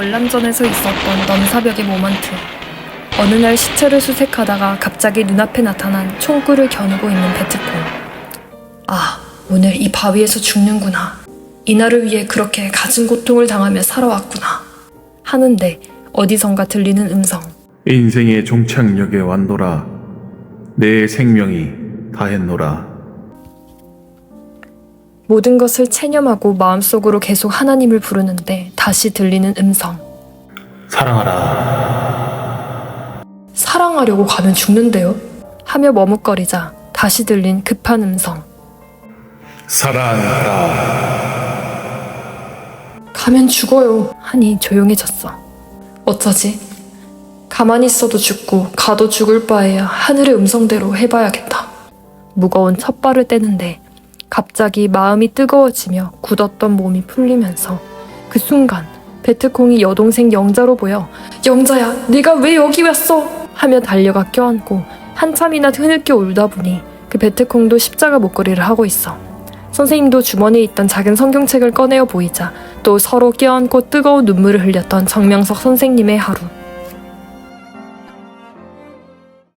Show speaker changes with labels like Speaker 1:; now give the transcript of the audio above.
Speaker 1: 월남전에서 있었던 넘사벽의 모먼트. 어느 날 시체를 수색하다가 갑자기 눈앞에 나타난 총구를 겨누고 있는 베트콩. 아, 오늘 이 바위에서 죽는구나. 이날을 위해 그렇게 갖은 고통을 당하며 살아왔구나. 하는데 어디선가 들리는 음성.
Speaker 2: 인생의 종착역에 왔노라. 내 생명이 다했노라.
Speaker 1: 모든 것을 체념하고 마음속으로 계속 하나님을 부르는데 다시 들리는 음성.
Speaker 2: 사랑하라.
Speaker 1: 사랑하려고 가면 죽는데요? 하며 머뭇거리자 다시 들린 급한 음성.
Speaker 2: 사랑하라.
Speaker 1: 가면 죽어요. 하니 조용해졌어. 어쩌지? 가만히 있어도 죽고 가도 죽을 바에야 하늘의 음성대로 해봐야겠다. 무거운 첫발을 떼는데 갑자기 마음이 뜨거워지며 굳었던 몸이 풀리면서 그 순간 베트콩이 여동생 영자로 보여 영자야 네가 왜 여기 왔어? 하며 달려가 껴안고 한참이나 흐느껴 울다 보니 그 베트콩도 십자가 목걸이를 하고 있어. 선생님도 주머니에 있던 작은 성경책을 꺼내어 보이자 또 서로 껴안고 뜨거운 눈물을 흘렸던 정명석 선생님의 하루.